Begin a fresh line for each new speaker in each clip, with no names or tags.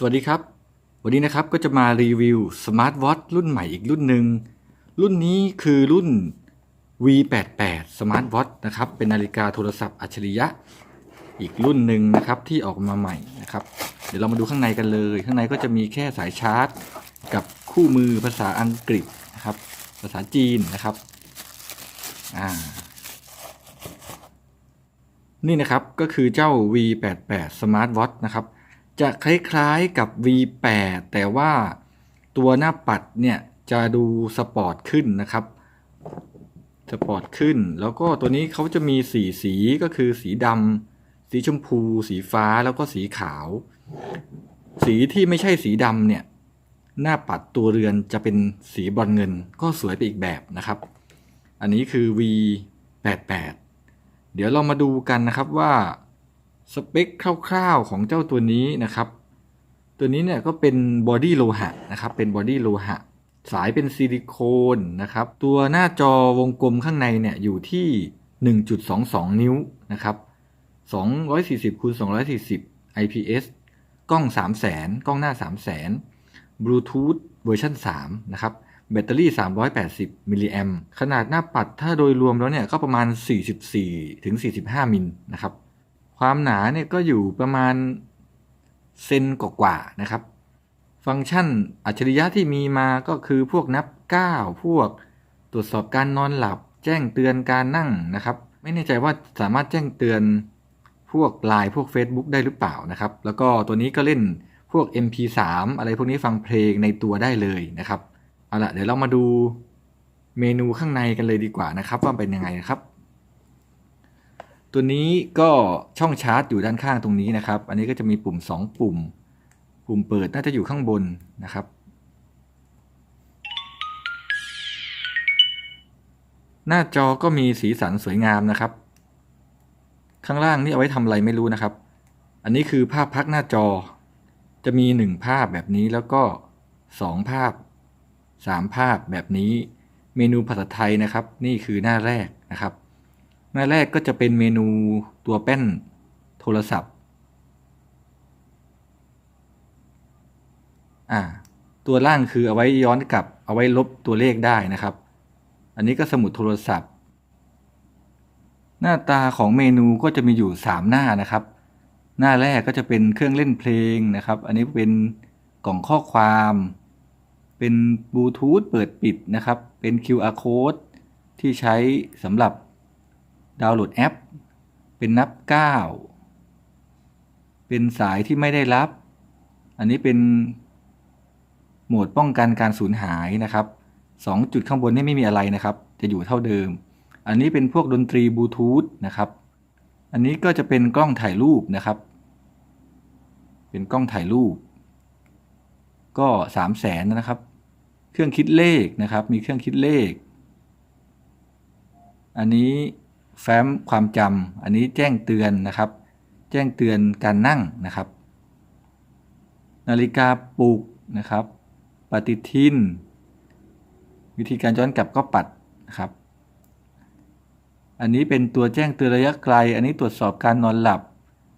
สวัสดีครับ วันนี้นะครับก็จะมารีวิวสมาร์ทวอทรุ่นใหม่อีกรุ่นหนึ่ง รุ่นนี้คือรุ่น V88 Smart Watch นะครับ เป็นนาฬิกาโทรศัพท์อัจฉริยะ อีกรุ่นหนึ่งนะครับที่ออกมาใหม่นะครับ เดี๋ยวเรามาดูข้างในกันเลย ข้างในก็จะมีแค่สายชาร์จ กับคู่มือภาษาอังกฤษนะครับ ภาษาจีนนะครับอ่านี่นะครับก็คือเจ้า V88 Smart Watch นะครับ จะคล้ายๆกับ V8 แต่ว่าตัวหน้าปัดเนี่ยจะดูสปอร์ตขึ้นนะครับ สปอร์ตขึ้น แล้วก็ตัวนี้เขาจะมีสีสีก็คือสีดำสีชมพู สีฟ้าแล้วก็สีขาว สีที่ไม่ใช่สีดำเนี่ย หน้าปัดตัวเรือนจะเป็นสีบรอนเงิน ก็สวยไปอีกแบบนะครับ อันนี้คือ V88 เดี๋ยวเรามาดูกันนะครับว่า สเปคคร่าวๆของเจ้าตัวนี้นะครับ ตัวนี้เนี่ยก็เป็นบอดี้โลหะนะครับ เป็นบอดี้โลหะ สายเป็นซิลิโคนนะครับ ตัวหน้าจอวงกลมข้างในเนี่ยอยู่ที่ 1.22 นิ้วนะครับ240คูณ240 IPS กล้อง 3 0 0 0 0 0 กล้องหน้า 3 0 0 0 0 Bluetooth เวอร์ชัน3นะครับ แบตเตอรี่ 380 มิลลิแอมขนาดหน้าปัดถ้าโดยรวมแล้วเนี่ยก็ประมาณ 44ถึง45 มิลนะครับ ความหนาเนี่ยก็อยู่ประมาณเซนกว่าๆนะครับ ฟังก์ชันอัจฉริยะที่มีมาก็คือพวกนับก้าวพวกตรวจสอบการนอนหลับ แจ้งเตือนการนั่งนะครับ ไม่แน่ใจว่าสามารถแจ้งเตือนพวก Line พวก Facebook ได้หรือเปล่านะครับ แล้วก็ตัวนี้ก็เล่นพวก MP3 อะไรพวกนี้ฟังเพลงในตัวได้เลยนะครับ เอาละเดี๋ยวเรามาดูเมนูข้างในกันเลยดีกว่านะครับ ว่าเป็นยังไงนะครับ ตัวนี้ก็ช่องชาร์จอยู่ด้านข้างตรงนี้นะครับ อันนี้ก็จะมีปุ่ม 2 ปุ่ม ปุ่มเปิดน่าจะอยู่ข้างบนนะครับ หน้าจอก็มีสีสันสวยงามนะครับ ข้างล่างนี่เอาไว้ทำอะไรไม่รู้นะครับ อันนี้คือภาพพักหน้าจอ จะมี 1 ภาพแบบนี้แล้วก็ 2 ภาพ 3 ภาพแบบนี้ เมนูภาษาไทยนะครับ นี่คือหน้าแรกนะครับ หน้าแรกก็จะเป็นเมนูตัวแป้นโทรศัพท์ อ่า ตัวล่างคือเอาไว้ย้อนกลับ เอาไว้ลบตัวเลขได้นะครับ อันนี้ก็สมุดโทรศัพท์ หน้าตาของเมนูก็จะมีอยู่ 3 หน้านะครับ หน้าแรกก็จะเป็นเครื่องเล่นเพลงนะครับ อันนี้เป็นกล่องข้อความ เป็นบลูทูธเปิดปิดนะครับ เป็น QR code ที่ใช้สำหรับ ดาวน์โหลดแอป เป็นนับ 9 เป็นสายที่ไม่ได้รับ อันนี้เป็นโหมดป้องกันการสูญหายนะครับ 2 จุดข้างบนนี่ไม่มีอะไรนะครับ จะอยู่เท่าเดิม อันนี้เป็นพวกดนตรีบลูทูธนะครับ อันนี้ก็จะเป็นกล้องถ่ายรูปนะครับ เป็นกล้องถ่ายรูป ก็3 0 0แสนนะครับ เครื่องคิดเลขนะครับ มีเครื่องคิดเลข อันนี้ แฟ้มความจำอันนี้แจ้งเตือนนะครับ แจ้งเตือนการนั่งนะครับ นาฬิกาปลุกนะครับ ปฏิทิน วิธีการย้อนกลับก็ปัดนะครับ อันนี้เป็นตัวแจ้งเตือนระยะไกล อันนี้ตรวจสอบการนอนหลับ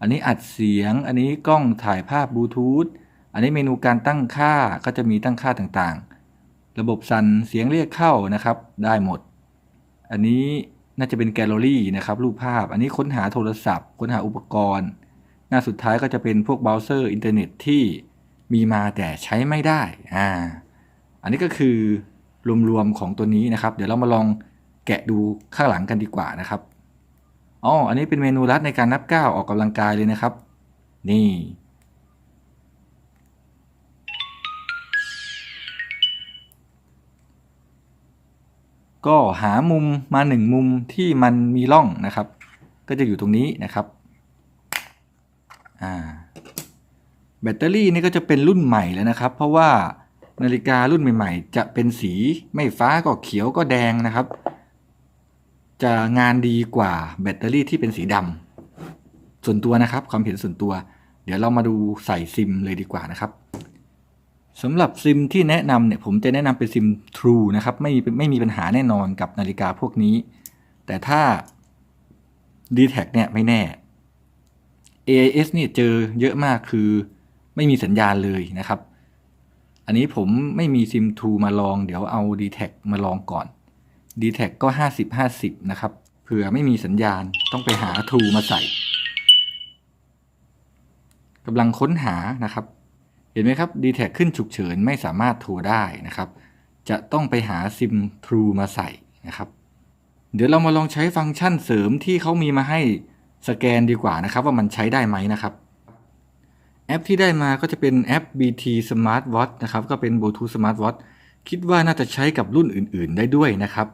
อันนี้อัดเสียง อันนี้กล้องถ่ายภาพบลูทูธอันนี้เมนูการตั้งค่าก็จะมีตั้งค่าต่างๆ ระบบสั่นเสียงเรียกเข้านะครับ ได้หมด อันนี้ น่าจะเป็นแกลเลอรี่นะครับรูปภาพ อันนี้ค้นหาโทรศัพท์ ค้นหาอุปกรณ์ หน้าสุดท้ายก็จะเป็นพวกเบราว์เซอร์อินเทอร์เน็ตที่มีมาแต่ใช้ไม่ได้อ่าอันนี้ก็คือรวมๆของตัวนี้นะครับ เดี๋ยวเรามาลองแกะดูข้างหลังกันดีกว่านะครับอ๋ออันนี้เป็นเมนูลัดในการนับก้าวออกกำลังกายเลยนะครับ นี่ ก็หามุมมาหนึ่งมุมที่มันมีร่องนะครับ ก็จะอยู่ตรงนี้นะครับอ่าแบตเตอรี่นี่ก็จะเป็นรุ่นใหม่แล้วนะครับ เพราะว่านาฬิการุ่นใหม่ ๆ จะเป็นสีไม่ฟ้าก็เขียวก็แดงนะครับ จะงานดีกว่าแบตเตอรี่ที่เป็นสีดำส่วนตัวนะครับความเห็นส่วนตัว เดี๋ยวเรามาดูใส่ซิมเลยดีกว่านะครับ สำหรับซิมที่แนะนำเนี่ยผมจะแนะนำเป็นซิม True นะครับไม่ไม่มีปัญหาแน่นอนกับนาฬิกาพวกนี้ แต่ถ้า d t แทเนี่ยไม่แน่ AIS เนี่ยเจอเยอะมากคือไม่มีสัญญาณเลยนะครับ อันนี้ผมไม่มีซิมทูมาลองเดี๋ยวเอา d t แทมาลองก่อน d t แทก็ 50 50 นะครับ เผื่อไม่มีสัญญาณต้องไปหาทูมาใส่กำลังค้นหานะครับ เห็นไหมครับ d t แทขึ้นฉุกเฉินไม่สามารถโทรได้นะครับ จะต้องไปหาซิมทรูมาใส่นะครับ เดี๋ยวเรามาลองใช้ฟังก์ชันเสริมที่เขามีมาให้สแกนดีกว่านะครับ ว่ามันใช้ได้ไหมนะครับแอปที่ได้มาก็จะเป็นแอป BT Smart Watch นะครับ ก็เป็น Bluetooth Smart Watch คิดว่าน่าจะใช้กับรุ่นอื่น ๆ ได้ด้วยนะครับ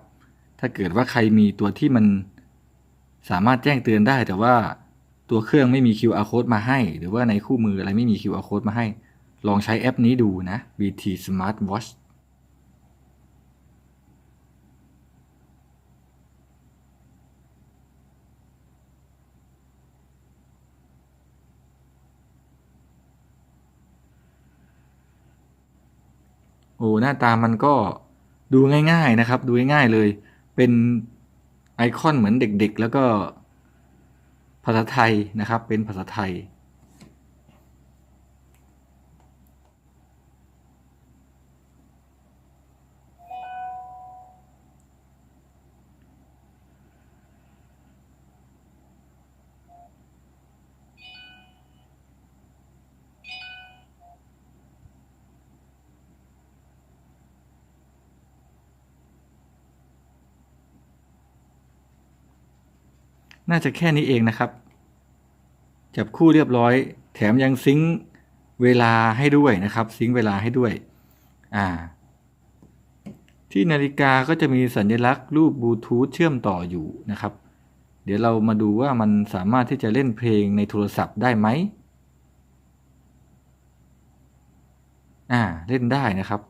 ถ้าเกิดว่าใครมีตัวที่มันสามารถแจ้งเตือนได้ แต่ว่าตัวเครื่องไม่มี QR code มาให้ หรือว่าในคู่มืออะไรไม่มี QR code มาให้ ลองใช้แอปนี้ดูนะ BT Smart Watch โอ้หน้าตามันก็ดูง่ายๆนะครับ ดูง่ายๆเลย เป็นไอคอนเหมือนเด็กๆ แล้วก็ภาษาไทยนะครับ เป็นภาษาไทย น่าจะแค่นี้เองนะครับ จับคู่เรียบร้อย แถมยังซิงค์เวลาให้ด้วยนะครับ ซิงค์เวลาให้ด้วย อ่า ที่นาฬิกาก็จะมีสัญลักษณ์รูปบลูทูธเชื่อมต่ออยู่นะครับ เดี๋ยวเรามาดูว่ามันสามารถที่จะเล่นเพลงในโทรศัพท์ได้ไหมอ่า เล่นได้นะครับ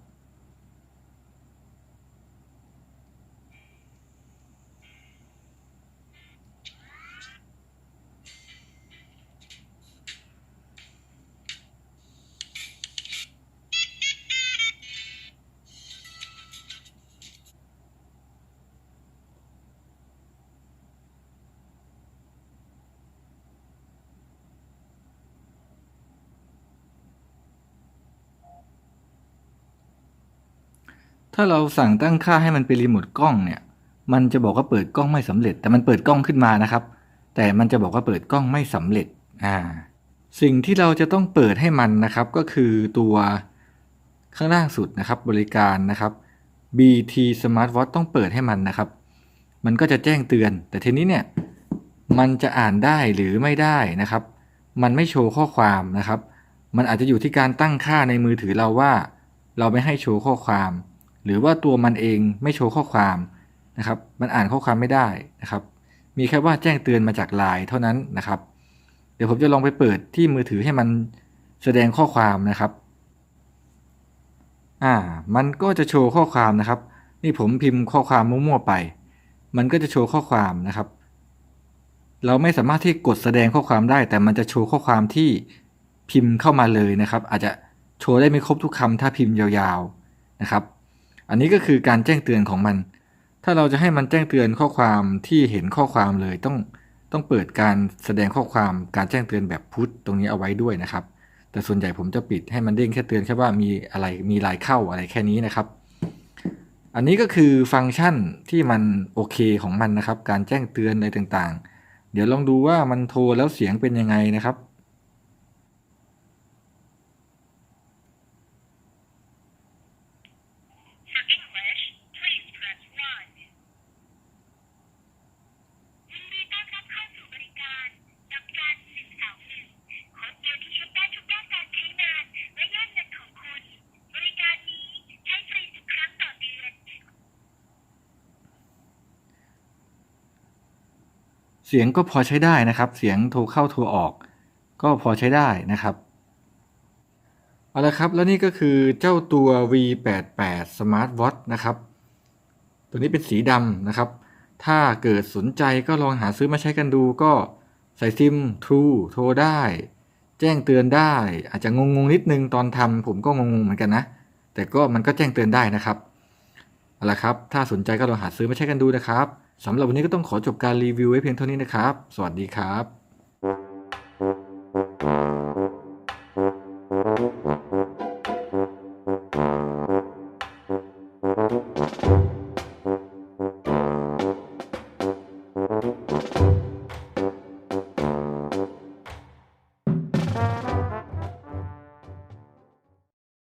ถ้าเราสั่งตั้งค่าให้มันเป็นรีโมทกล้องเนี่ย มันจะบอกว่าเปิดกล้องไม่สำเร็จ แต่มันเปิดกล้องขึ้นมานะครับ แต่มันจะบอกว่าเปิดกล้องไม่สำเร็จอ่าสิ่งที่เราจะต้องเปิดให้มันนะครับก็คือตัวข้างล่างสุดนะครับ บริการนะครับ BT Smart Watch ต้องเปิดให้มันนะครับ มันก็จะแจ้งเตือน แต่ทีนี้เนี่ยมันจะอ่านได้หรือไม่ได้นะครับ มันไม่โชว์ข้อความนะครับ มันอาจจะอยู่ที่การตั้งค่าในมือถือเราว่า เราไม่ให้โชว์ข้อความ หรือว่าตัวมันเองไม่โชว์ข้อความนะครับ มันอ่านข้อความไม่ได้นะครับ มีแค่ว่าแจ้งเตือนมาจากไลน์เท่านั้นนะครับ เดี๋ยวผมจะลองไปเปิดที่มือถือให้มันแสดงข้อความนะครับ อ่า มันก็จะโชว์ข้อความนะครับ นี่ผมพิมพ์ข้อความมั่วๆไป มันก็จะโชว์ข้อความนะครับ เราไม่สามารถที่กดแสดงข้อความได้ แต่มันจะโชว์ข้อความที่พิมพ์เข้ามาเลยนะครับ อาจจะโชว์ได้ไม่ครบทุกคำถ้าพิมพ์ยาวๆนะครับ อันนี้ก็คือการแจ้งเตือนของมัน ถ้าเราจะให้มันแจ้งเตือนข้อความที่เห็นข้อความเลยต้องต้องเปิดการแสดงข้อความการแจ้งเตือนแบบพุทตรงนี้เอาไว้ด้วยนะครับ แต่ส่วนใหญ่ผมจะปิดให้มันเด้งแค่เตือนแค่ว่ามีอะไรมีลายเข้าอะไรแค่นี้นะครับ อันนี้ก็คือฟังก์ชันที่มันโอเคของมันนะครับ การแจ้งเตือนอะไรต่างๆ เดี๋ยวลองดูว่ามันโทรแล้วเสียงเป็นยังไงนะครับ
For English, please press 1. ยินดีต้อนรับเข้าสู่บริการดอกจันหนึ่งสองหนึ่งโค้ดเดียวที่ช่วยได้ทุกด้านการใช้งานและยอดเงินของคุณ บริการนี้ใช้ฟรีสิบครั้งต่อเดือน
เสียงก็พอใช้ได้นะครับ เสียงโทรเข้าโทรออก ก็พอใช้ได้นะครับเอาละครับแล้วนี่ก็คือเจ้าตัว V88 Smart Watch นะครับ ตัวนี้เป็นสีดำนะครับ ถ้าเกิดสนใจก็ลองหาซื้อมาใช้กันดูก็ใส่ซิม True โทรได้ แจ้งเตือนได้ อาจจะงงๆนิดนึงตอนทำผมก็งงๆเหมือนกันนะ แต่ก็มันก็แจ้งเตือนได้นะครับเอาละครับ ถ้าสนใจก็ลองหาซื้อมาใช้กันดูนะครับ สำหรับวันนี้ก็ต้องขอจบการรีวิวไว้เพียงเท่านี้นะครับ สวัสดีครับ